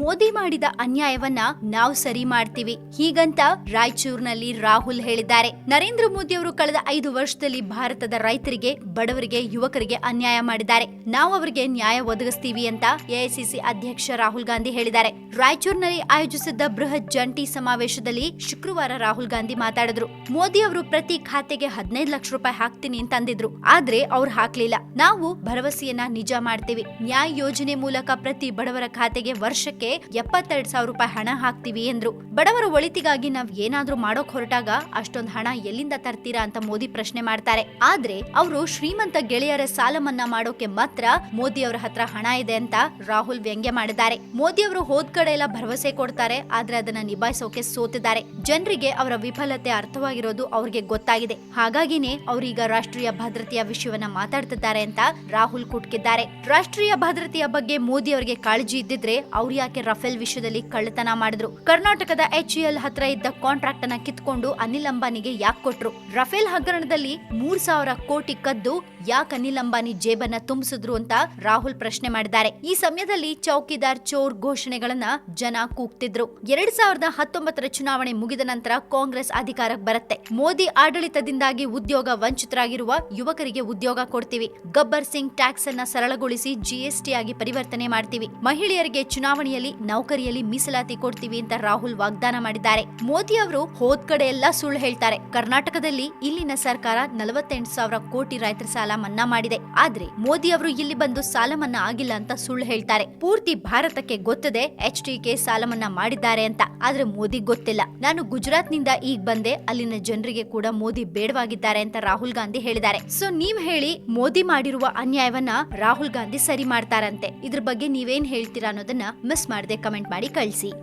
ಮೋದಿ ಮಾಡಿದ ಅನ್ಯಾಯವನ್ನ ನಾವು ಸರಿ ಮಾಡ್ತೀವಿ. ಹೀಗಂತ ರಾಯಚೂರಿನಲ್ಲಿ ರಾಹುಲ್ ಹೇಳಿದ್ದಾರೆ. ನರೇಂದ್ರ ಮೋದಿ ಅವರು ಕಳೆದ ಐದು ವರ್ಷದಲ್ಲಿ ಭಾರತದ ರೈತರಿಗೆ, ಬಡವರಿಗೆ, ಯುವಕರಿಗೆ ಅನ್ಯಾಯ ಮಾಡಿದ್ದಾರೆ. ನಾವು ಅವರಿಗೆ ನ್ಯಾಯ ಒದಗಿಸ್ತೀವಿ ಅಂತ ಎಐಸಿಸಿ ಅಧ್ಯಕ್ಷ ರಾಹುಲ್ ಗಾಂಧಿ ಹೇಳಿದ್ದಾರೆ. ರಾಯಚೂರಿನಲ್ಲಿ ಆಯೋಜಿಸಿದ್ದ ಬೃಹತ್ ಜಂಟಿ ಸಮಾವೇಶದಲ್ಲಿ ಶುಕ್ರವಾರ ರಾಹುಲ್ ಗಾಂಧಿ ಮಾತಾಡಿದ್ರು. ಮೋದಿ ಅವರು ಪ್ರತಿ ಖಾತೆಗೆ ಹದಿನೈದು ಲಕ್ಷ ರೂಪಾಯಿ ಹಾಕ್ತೀನಿ ಅಂತ ಅಂದಿದ್ರು. ಆದ್ರೆ ಅವ್ರು ಹಾಕ್ಲಿಲ್ಲ. ನಾವು ಭರವಸೆಯನ್ನ ನಿಜ ಮಾಡ್ತೀವಿ. ನ್ಯಾಯ ಯೋಜನೆ ಮೂಲಕ ಪ್ರತಿ ಬಡವರ ಖಾತೆಗೆ ವರ್ಷಕ್ಕೆ ಎಪ್ಪತ್ತೆರಡು ಸಾವಿರ ರೂಪಾಯಿ ಹಣ ಹಾಕ್ತೀವಿ ಎಂದ್ರು. ಬಡವರ ಒಳಿತಿಗಾಗಿ ನಾವ್ ಏನಾದ್ರೂ ಮಾಡೋಕ್ ಹೊರಟಾಗ ಅಷ್ಟೊಂದ್ ಹಣ ಎಲ್ಲಿಂದ ತರ್ತೀರಾ ಅಂತ ಮೋದಿ ಪ್ರಶ್ನೆ ಮಾಡ್ತಾರೆ. ಆದ್ರೆ ಅವರು ಶ್ರೀಮಂತ ಗೆಳೆಯರ ಸಾಲ ಮನ್ನಾ ಮಾಡೋಕೆ ಮಾತ್ರ ಮೋದಿ ಅವರ ಹತ್ರ ಹಣ ಇದೆ ಅಂತ ರಾಹುಲ್ ವ್ಯಂಗ್ಯ ಮಾಡಿದ್ದಾರೆ. ಮೋದಿ ಅವರು ಹೋದ್ ಕಡೆ ಎಲ್ಲ ಭರವಸೆ ಕೊಡ್ತಾರೆ, ಆದ್ರೆ ಅದನ್ನ ನಿಭಾಯಿಸೋಕೆ ಸೋತಿದ್ದಾರೆ. ಜನರಿಗೆ ಅವರ ವಿಫಲತೆ ಅರ್ಥವಾಗಿರೋದು ಅವ್ರಿಗೆ ಗೊತ್ತಾಗಿದೆ. ಹಾಗಾಗಿನೇ ಅವರೀಗ ರಾಷ್ಟ್ರೀಯ ಭದ್ರತೆಯ ವಿಷಯವನ್ನ ಮಾತಾಡ್ತಿದ್ದಾರೆ ಅಂತ ರಾಹುಲ್ ಕುಟ್ಕಿದ್ದಾರೆ. ರಾಷ್ಟ್ರೀಯ ಭದ್ರತೆಯ ಬಗ್ಗೆ ಮೋದಿ ಅವರಿಗೆ ಕಾಳಜಿ ಇದ್ದಿದ್ರೆ ಅವ್ರು ಯಾಕೆ ರಫೇಲ್ ವಿಷಯದಲ್ಲಿ ಕಳ್ಳತನ ಮಾಡಿದ್ರು. ಕರ್ನಾಟಕದ ಎಚ್ ಎಲ್ ಹತ್ರ ಇದ್ದ ಕಾಂಟ್ರಾಕ್ಟ್ ಅನ್ನ ಕಿತ್ಕೊಂಡು ಅನಿಲ್ ಅಂಬಾನಿಗೆ ಯಾಕೆ ಕೊಟ್ರು? ರಫೇಲ್ ಹಗರಣದಲ್ಲಿ ಮೂರ್ ಸಾವಿರ ಕೋಟಿ ಕದ್ದು ಯಾಕೆ ಅನಿಲ್ ಅಂಬಾನಿ ಜೇಬನ್ನ ತುಂಬಿಸಿದ್ರು ಅಂತ ರಾಹುಲ್ ಪ್ರಶ್ನೆ ಮಾಡಿದ್ದಾರೆ. ಈ ಸಮಯದಲ್ಲಿ ಚೌಕಿದಾರ್ ಚೋರ್ ಘೋಷಣೆಗಳನ್ನ ಜನ ಕೂಗ್ತಿದ್ರು. ಎರಡ್ ಸಾವಿರದ ಹತ್ತೊಂಬತ್ತರ ಚುನಾವಣೆ ಮುಗಿದ ನಂತರ ಕಾಂಗ್ರೆಸ್ ಅಧಿಕಾರಕ್ಕೆ ಬರುತ್ತೆ. ಮೋದಿ ಆಡಳಿತದಿಂದಾಗಿ ಉದ್ಯೋಗ ವಂಚಿತರಾಗಿರುವ ಯುವಕರಿಗೆ ಉದ್ಯೋಗ ಕೊಡ್ತೀವಿ. ಗಬ್ಬರ್ ಸಿಂಗ್ ಟ್ಯಾಕ್ಸ್ ಅನ್ನ ಸರಳಗೊಳಿಸಿ ಜಿಎಸ್ಟಿ ಆಗಿ ಪರಿವರ್ತನೆ ಮಾಡ್ತೀವಿ. ಮಹಿಳೆಯರಿಗೆ ಚುನಾವಣೆಯಲ್ಲಿ ನೌಕರಿಯಲ್ಲಿ ಮೀಸಲಾತಿ ಕೊಡ್ತೀವಿ ಅಂತ ರಾಹುಲ್ ವಾಗ್ದಾನ ಮಾಡಿದ್ದಾರೆ. ಮೋದಿ ಅವರು ಹೋದ್ ಕಡೆ ಎಲ್ಲ ಸುಳ್ಳು ಹೇಳ್ತಾರೆ. ಕರ್ನಾಟಕದಲ್ಲಿ ಇಲ್ಲಿನ ಸರ್ಕಾರ ನಲವತ್ತೆಂಟು ಸಾವಿರ ಕೋಟಿ ರೈತರ ಸಾಲ ಮನ್ನಾ ಮಾಡಿದೆ. ಆದ್ರೆ ಮೋದಿ ಅವರು ಇಲ್ಲಿ ಬಂದು ಸಾಲ ಮನ್ನಾ ಆಗಿಲ್ಲ ಅಂತ ಸುಳ್ಳು ಹೇಳ್ತಾರೆ. ಪೂರ್ತಿ ಭಾರತಕ್ಕೆ ಗೊತ್ತದೆ ಎಚ್ ಕೆ ಸಾಲ ಮನ್ನಾ ಮಾಡಿದ್ದಾರೆ ಅಂತ. ಆದ್ರೆ ಮೋದಿ ಗೊತ್ತಿಲ್ಲ. ನಾನು ಗುಜರಾತ್ನಿಂದ ಈಗ ಬಂದೆ. ಅಲ್ಲಿನ ಜನರಿಗೆ ಕೂಡ ಮೋದಿ ಬೇಡವಾಗಿದ್ದಾರೆ ಅಂತ ರಾಹುಲ್ ಗಾಂಧಿ ಹೇಳಿದ್ದಾರೆ. ಸೊ ನೀವ್ ಹೇಳಿ ಮೋದಿ ಮಾಡಿರುವ ಅನ್ಯಾಯವನ್ನ ರಾಹುಲ್ ಗಾಂಧಿ ಸರಿ ಮಾಡ್ತಾರಂತೆ. ಇದ್ರ ಬಗ್ಗೆ ನೀವೇನ್ ಹೇಳ್ತೀರಾ ಅನ್ನೋದನ್ನ ಮಿಸ್ ಮಾಡದೆ ಕಮೆಂಟ್ ಮಾಡಿ ಕಳಿಸಿ.